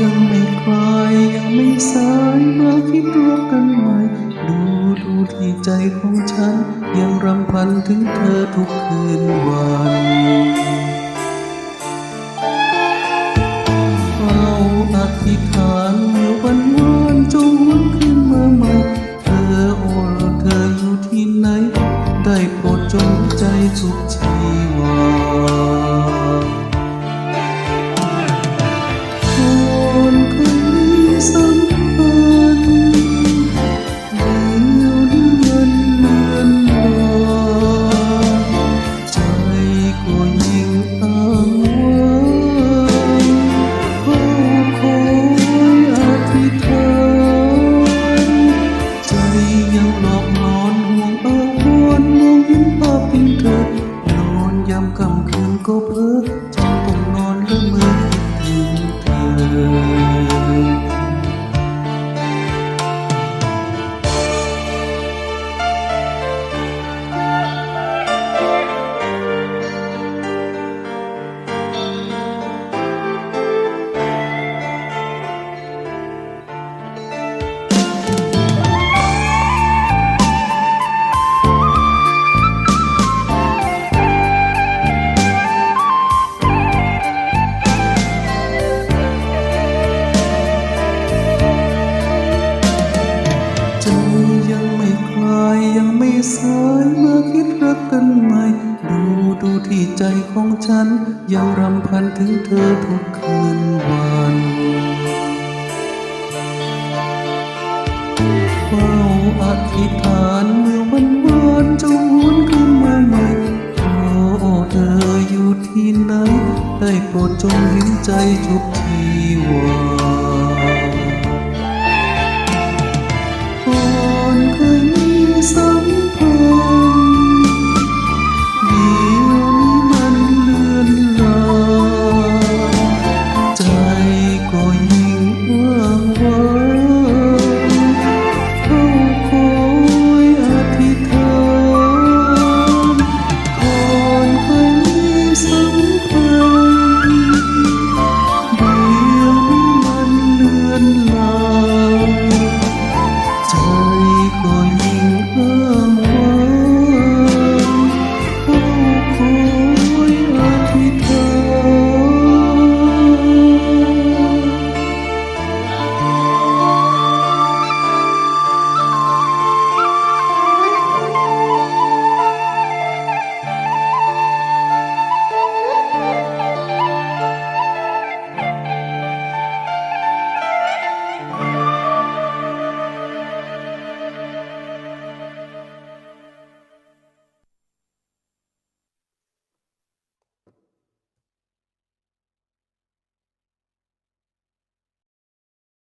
ยังไม่คลายยังไม่สายมาคิดรักกันใหม่ ดูดูที่ใจของฉัน ยังรำพันถึงเธอทุกคืนวันเฝ้าอธิษฐานเมื่อวันวาน ยังไม่สายเมื่อคิดรักกันใหม่ ดูดูที่ใจของฉัน ยังรำพันถึงเธอทุกคืนวันเฝ้าอธิษฐานเมื่อวันวานจงหวนขึ้นมาใหม่โอ้เธออยู่ที่ไหน ได้โปรดจงเห็นใจชุบ 心